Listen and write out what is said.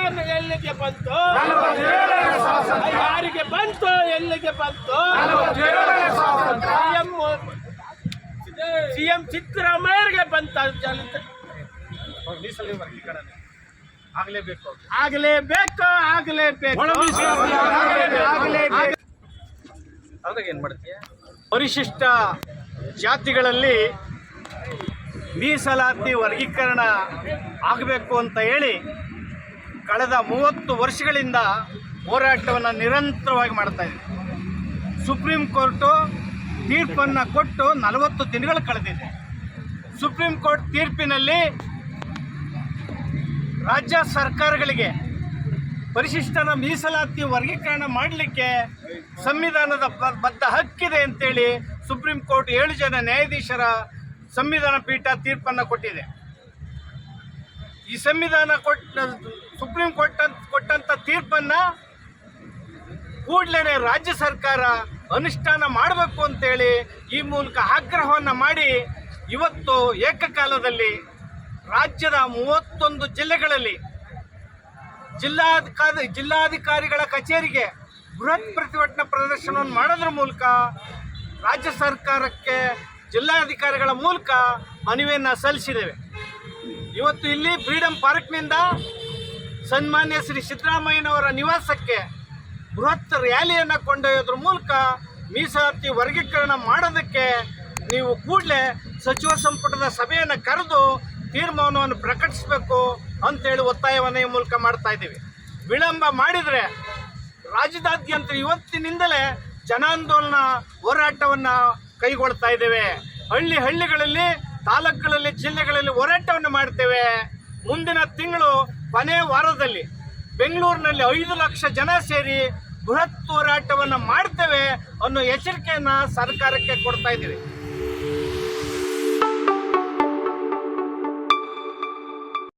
ಜ್ಞಾನ ಎಲ್ಲಿಗೆ ಬಂತು? ಯಾರಿಗೆ ಬಂತು ಎಲ್ಲಿಗೆ ಬಂತು? ಸಿಎಂ ಸಿಎಂ ಸಿದ್ದರಾಮಯ್ಯರಿಗೆ ಬಂತ ಆಗಲೇಬೇಕು. ಆಗಲೇಬೇಕು ಆಗಲೇಬೇಕು. ಪರಿಶಿಷ್ಟ ಜಾತಿಗಳಲ್ಲಿ ಮೀಸಲಾತಿ ವರ್ಗೀಕರಣ ಆಗಬೇಕು ಅಂತ ಹೇಳಿ ಕಳೆದ ಮೂವತ್ತು ವರ್ಷಗಳಿಂದ ಹೋರಾಟವನ್ನು ನಿರಂತರವಾಗಿ ಮಾಡ್ತಾ ಇದೆ. ಸುಪ್ರೀಂ ಕೋರ್ಟು ತೀರ್ಪನ್ನು ಕೊಟ್ಟು ನಲವತ್ತು ದಿನಗಳು ಕಳೆದಿದೆ. ಸುಪ್ರೀಂ ಕೋರ್ಟ್ ತೀರ್ಪಿನಲ್ಲಿ ರಾಜ್ಯ ಸರ್ಕಾರಗಳಿಗೆ ಪರಿಶಿಷ್ಟನ ಮೀಸಲಾತಿ ವರ್ಗೀಕರಣ ಮಾಡಲಿಕ್ಕೆ ಸಂವಿಧಾನದ ಬದ್ಧ ಹಕ್ಕಿದೆ ಅಂತೇಳಿ ಸುಪ್ರೀಂ ಕೋರ್ಟ್ ಏಳು ಜನ ನ್ಯಾಯಾಧೀಶರ ಸಂವಿಧಾನ ಪೀಠ ತೀರ್ಪನ್ನು ಕೊಟ್ಟಿದೆ. ಈ ಸಂವಿಧಾನ ಕೊಟ್ಟ ಸುಪ್ರೀಂ ಕೋರ್ಟ್ ಕೊಟ್ಟಂತ ತೀರ್ಪನ್ನ ಕೂಡಲೇ ರಾಜ್ಯ ಸರ್ಕಾರ ಅನುಷ್ಠಾನ ಮಾಡಬೇಕು ಅಂತೇಳಿ ಈ ಮೂಲಕ ಆಗ್ರಹವನ್ನು ಮಾಡಿ ಇವತ್ತು ಏಕಕಾಲದಲ್ಲಿ ರಾಜ್ಯದ ಮೂವತ್ತೊಂದು ಜಿಲ್ಲೆಗಳಲ್ಲಿ ಜಿಲ್ಲಾಧಿಕಾರಿ ಜಿಲ್ಲಾಧಿಕಾರಿಗಳ ಕಚೇರಿಗೆ ಬೃಹತ್ ಪ್ರತಿಭಟನಾ ಪ್ರದರ್ಶನವನ್ನು ಮಾಡೋದ್ರ ಮೂಲಕ ರಾಜ್ಯ ಸರ್ಕಾರಕ್ಕೆ ಜಿಲ್ಲಾಧಿಕಾರಿಗಳ ಮೂಲಕ ಮನವಿಯನ್ನು ಸಲ್ಲಿಸಿದ್ದೇವೆ. ಇವತ್ತು ಇಲ್ಲಿ ಫ್ರೀಡಂ ಪಾರ್ಕ್ನಿಂದ ಸನ್ಮಾನ್ಯ ಶ್ರೀ ಸಿದ್ದರಾಮಯ್ಯನವರ ನಿವಾಸಕ್ಕೆ ಬೃಹತ್ ರ್ಯಾಲಿಯನ್ನು ಕೊಂಡೊಯ್ಯೋದ್ರ ಮೂಲಕ ಮೀಸಲಾತಿ ವರ್ಗೀಕರಣ ಮಾಡೋದಕ್ಕೆ ನೀವು ಕೂಡಲೇ ಸಚಿವ ಸಂಪುಟದ ಸಭೆಯನ್ನು ಕರೆದು ತೀರ್ಮಾನವನ್ನು ಪ್ರಕಟಿಸಬೇಕು ಅಂತೇಳಿ ಒತ್ತಾಯವನ್ನು ಈ ಮೂಲಕ ಮಾಡ್ತಾ ಇದ್ದೀವಿ. ವಿಳಂಬ ಮಾಡಿದರೆ ರಾಜ್ಯದಾದ್ಯಂತ ಇವತ್ತಿನಿಂದಲೇ ಜನಾಂದೋಲನ ಹೋರಾಟವನ್ನು ಕೈಗೊಳ್ತಾ ಇದ್ದೇವೆ. ಹಳ್ಳಿ ಹಳ್ಳಿಗಳಲ್ಲಿ, ತಾಲೂಕುಗಳಲ್ಲಿ, ಜಿಲ್ಲೆಗಳಲ್ಲಿ ಹೋರಾಟವನ್ನು ಮಾಡ್ತೇವೆ. ಮುಂದಿನ ತಿಂಗಳು ಕೊನೆ ವಾರದಲ್ಲಿ ಬೆಂಗಳೂರಿನಲ್ಲಿ ಐದು ಲಕ್ಷ ಜನ ಸೇರಿ ಬೃಹತ್ ಹೋರಾಟವನ್ನು ಮಾಡ್ತೇವೆ ಅನ್ನೋ ಎಚ್ಚರಿಕೆಯನ್ನು ಸರ್ಕಾರಕ್ಕೆ ಕೊಡ್ತಾ ಇದ್ದೀವಿ.